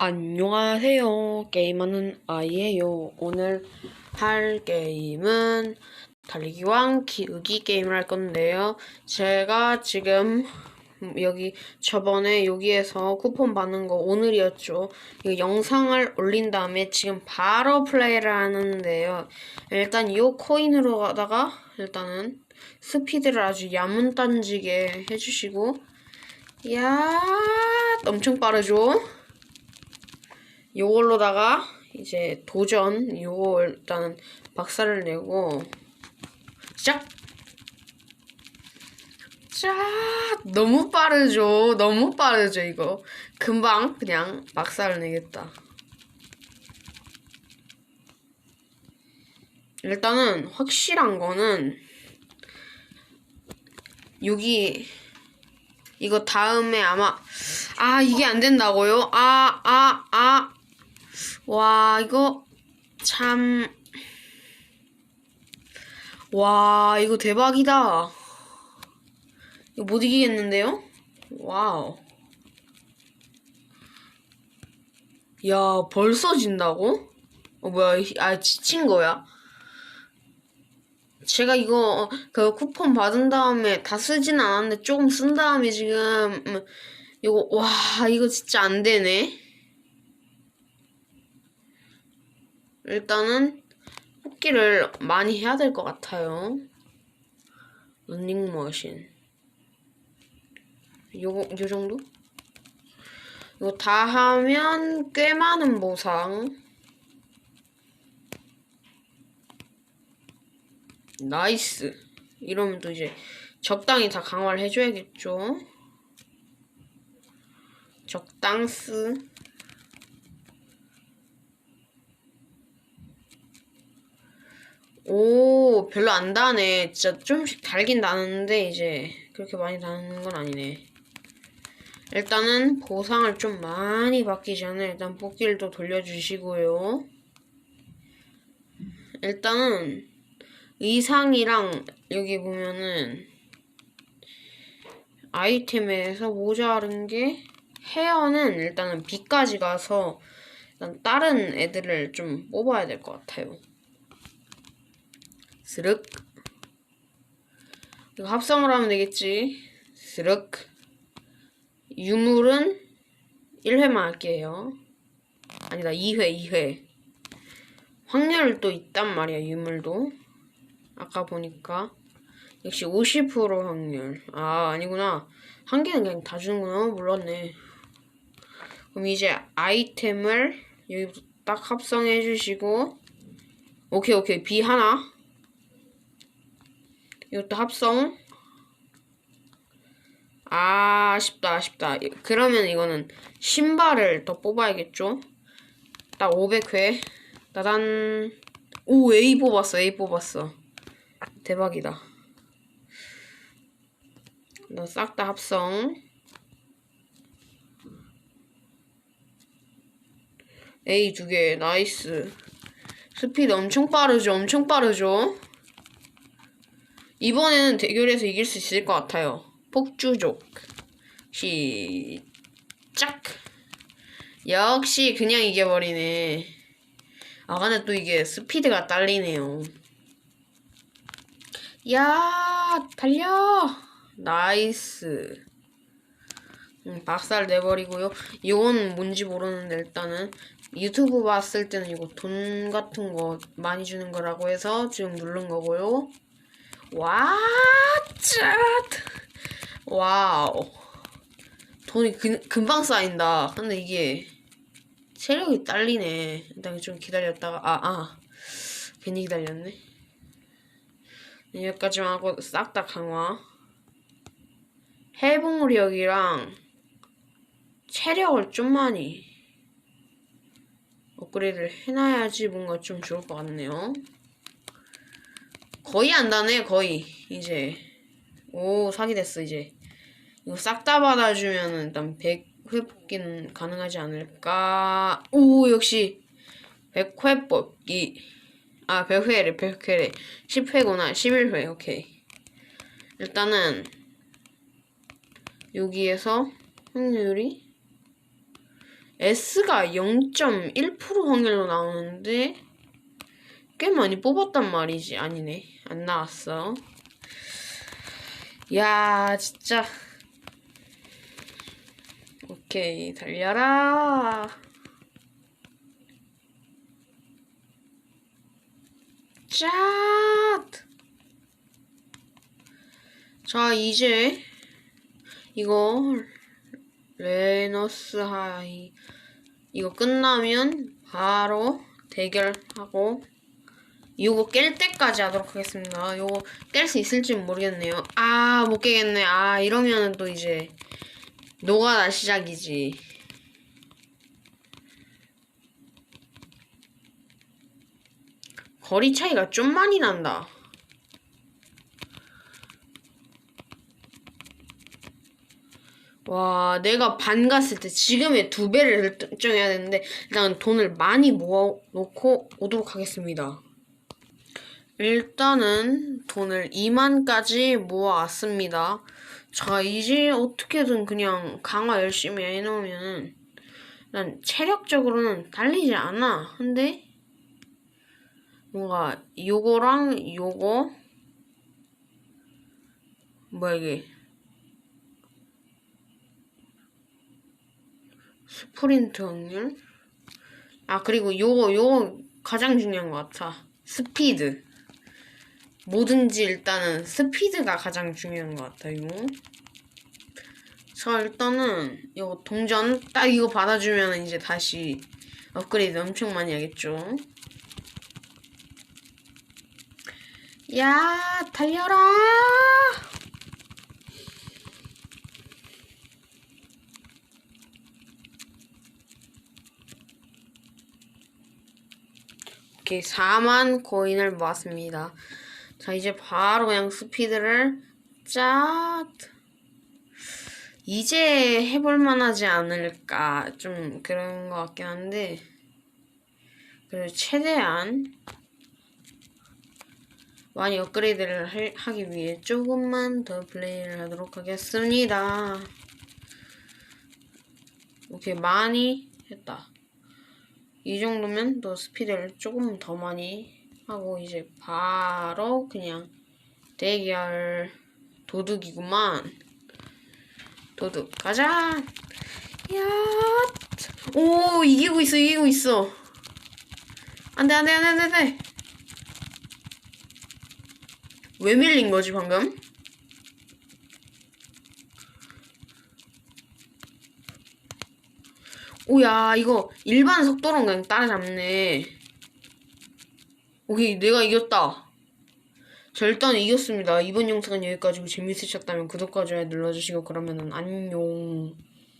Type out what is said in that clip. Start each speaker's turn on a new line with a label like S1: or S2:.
S1: 안녕하세요. 게임하는 아이예요. 오늘 할 게임은 달리기왕 기우기 게임을 할 건데요. 제가 지금 여기 저번에 여기에서 쿠폰 받는 거 오늘이었죠. 이 영상을 올린 다음에 지금 바로 플레이를 하는데요. 일단 이 코인으로 가다가 일단은 스피드를 아주 야문단지게 해주시고 야 엄청 빠르죠? 요걸로다가 이제 도전 요거 일단은 박살을 내고 시작 자 너무 빠르죠 너무 빠르죠 이거 금방 그냥 박살을 내겠다 일단은 확실한 거는 여기 이거 다음에 아마 아 이게 안 된다고요? 아 아, 아. 와, 이거 참. 와, 이거 대박이다. 이거 못 이기겠는데요? 와우. 야, 벌써 진다고? 어, 뭐야, 아, 지친 거야? 제가 이거 그 쿠폰 받은 다음에 다 쓰진 않았는데 조금 쓴 다음에 지금 음, 이거 와 이거 진짜 안 되네. 일단은 뽑기를 많이 해야 될 것 같아요. 런닝머신. 요거, 요 정도? 이거 다 하면 꽤 많은 보상. 나이스. 이러면 또 이제 적당히 다 강화를 해줘야겠죠. 적당스. 오, 별로 안 다네. 진짜 좀씩 달긴 나는데, 이제, 그렇게 많이 다는 건 아니네. 일단은 보상을 좀 많이 받기 전에 일단 뽑기를 또 돌려주시고요. 일단은 의상이랑 여기 보면은 아이템에서 모자른 게 헤어는 일단은 B까지 가서 일단 다른 애들을 좀 뽑아야 될 것 같아요. 스륵. 이거 합성을 하면 되겠지. 스륵. 유물은 1회만 할게요. 아니다 2회 2회. 확률도 있단 말이야 유물도. 아까 보니까. 역시 50% 확률. 아 아니구나. 한 개는 그냥 다 주는구나. 몰랐네. 그럼 이제 아이템을 여기 딱 합성해 주시고. 오케이 오케이. B 하나 이것도 합성. 아, 아쉽다, 아쉽다. 그러면 이거는 신발을 더 뽑아야겠죠? 딱 500회. 따단. 오, A 뽑았어, A 뽑았어. 대박이다. 너 싹 다 합성. A 두 개, 나이스. 스피드 엄청 빠르죠, 엄청 빠르죠? 이번에는 대결에서 이길 수 있을 것 같아요. 폭주족. 시작. 역시 그냥 이겨버리네. 아, 근데 또 이게 스피드가 딸리네요. 야, 달려! 나이스. 음, 박살 내버리고요. 이건 뭔지 모르는데 일단은 유튜브 봤을 때는 이거 돈 같은 거 많이 주는 거라고 해서 지금 누른 거고요. 와, 짠! 와우. 돈이 그, 금방 쌓인다. 근데 이게 체력이 딸리네. 일단 좀 기다렸다가, 아, 아. 괜히 기다렸네. 여기까지만 하고 싹 다 강화. 회복력이랑 체력을 좀 많이 업그레이드를 해놔야지 뭔가 좀 좋을 것 같네요. 거의 안 다네 거의. 이제. 오 사기 됐어 이제. 이거 싹 다 받아주면 일단 100 회복기는 가능하지 않을까? 오 역시. 100회 뽑기. 아 100회래 100회래. 10회구나 11회 오케이. 일단은 여기에서 확률이 S가 0.1% 확률로 나오는데 꽤 많이 뽑았단 말이지. 아니네. 안 나왔어. 야, 진짜. 오케이, 달려라. 짠! 자, 이제 이거 레너스 하이 이거 끝나면 바로 대결하고 이거 깰 때까지 하도록 하겠습니다. 이거 깰 수 있을지 모르겠네요. 아, 못 깨겠네. 아, 이러면은 또 이제 노가다 시작이지. 거리 차이가 좀 많이 난다. 와, 내가 반 갔을 때 지금의 두 배를 결정해야 되는데 일단 돈을 많이 모아 놓고 오도록 하겠습니다. 일단은 돈을 2만까지 모아왔습니다. 자, 이제 어떻게든 그냥 강화 열심히 해놓으면 난 체력적으로는 달리지 않아. 근데 뭔가 요거랑 요거 뭐야 이게 스프린트 확률 아 그리고 요거 요거 가장 중요한 것 같아 스피드 뭐든지 일단은 스피드가 가장 중요한 것 같아요 자 일단은 이거 동전 딱 이거 받아주면 이제 다시 업그레이드 엄청 많이 하겠죠. 야 달려라! 이렇게 4만 코인을 모았습니다. 자, 이제 바로 그냥 스피드를 쫙 이제 해볼 만 하지 않을까 좀 그런 것 같긴 한데 그래도 최대한 많이 업그레이드를 할- 하기 위해 조금만 더 플레이를 하도록 하겠습니다. 오케이 많이 했다. 이 정도면 또 스피드를 조금 더 많이 하고 이제 바로 그냥 대결. 도둑이구만. 도둑. 가자. 야! 오 이기고 있어 이기고 있어. 안돼 안돼 안돼 안돼 안돼. 왜 밀린 거지 방금? 오야 이거 일반 속도로 그냥 따라잡네 오케이 내가 이겼다. 자 일단 이겼습니다. 이번 영상은 여기까지고 재밌으셨다면 구독과 좋아요 눌러주시고 그러면은 안녕